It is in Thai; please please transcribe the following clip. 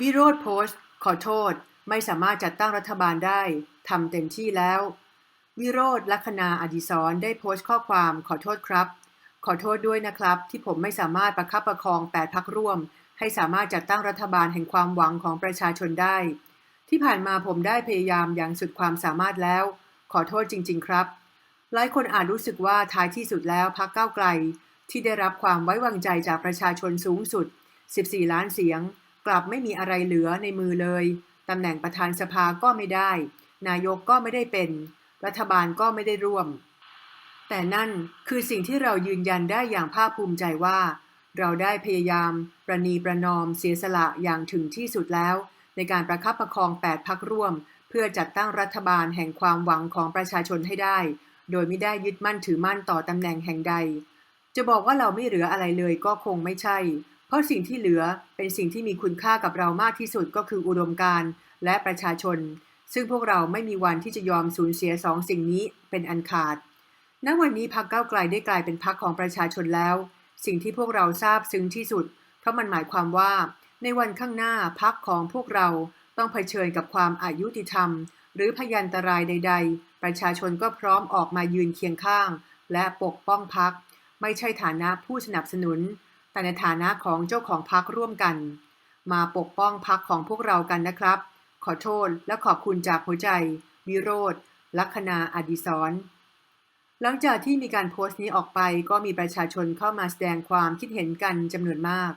วิโรธโพสต์ ขอโทษ ไม่สามารถจัดตั้งรัฐบาลได้ทำเต็มที่แล้ว วิโรธลัคนาอดิศรได้โพสต์ข้อความขอโทษครับ ขอโทษด้วยนะครับ ที่ผมไม่สามารถประคับประคอง8พักร่วม ให้สามารถจัดตั้งรัฐบาลแห่งความหวังของประชาชนได้ ที่ผ่านมาผมได้พยายามอย่างสุดความสามารถแล้ว ขอโทษจริง ๆ ครับ หลายคนอาจรู้สึกว่าท้ายที่สุดแล้วพักเก้าไกล ที่ได้รับความไว้วางใจจากประชาชนสูงสุด 14 ล้านเสียง กลับไม่มีอะไรเหลือในมือเลยตำแหน่งประธานสภาก็ไม่ได้ นายกก็ไม่ได้เป็น รัฐบาลก็ไม่ได้ร่วม แต่นั่นคือสิ่งที่เรายืนยันได้อย่างภาคภูมิใจว่า เราได้พยายาม ประนีประนอมเสียสละอย่างถึงที่สุดแล้ว ในการประคับประคอง 8พักร่วม เพื่อจัดตั้งรัฐบาลแห่งความหวังของประชาชนให้ได้ โดยไม่ได้ยึดมั่นถือมั่นต่อตำแหน่งแห่งใด จะบอกว่าเราไม่เหลืออะไรเลยก็คงไม่ใช่ ราะสิ่งที่เหลือเป็นสิ่งที่มีคุณค่ากับเรามากที่สุดก็คืออุดมการณ์และประชาชน ซึ่งพวกเราไม่มีวันที่จะยอมสูญเสียสองสิ่งนี้เป็นอันขาด ณ วันนี้พักเก้าวไกลได้กลายเป็นพักของประชาชนแล้ว สิ่งที่พวกเราทราบซึ้งที่สุด เพราะมันหมายความว่า ในวันข้างหน้าพักของพวกเราต้องเผชิญกับความอายุติธรรม หรือพยันตรายใด ๆ ประชาชนก็พร้อมออกมายืนเคียงข้าง และปกป้องพักไม่ใช่ฐานะผู้สนับสนุน แต่ในฐานะของเจ้าของพักร่วมกัน มาปกป้องพักของพวกเรากันนะครับ ขอโทษและขอบคุณจากหัวใจ วิโรธลัคนาอดิศรหลังจากที่มีการโพสต์นี้ออกไปก็มีประชาชนเข้ามาแสดงความคิดเห็นกันจำนวนมาก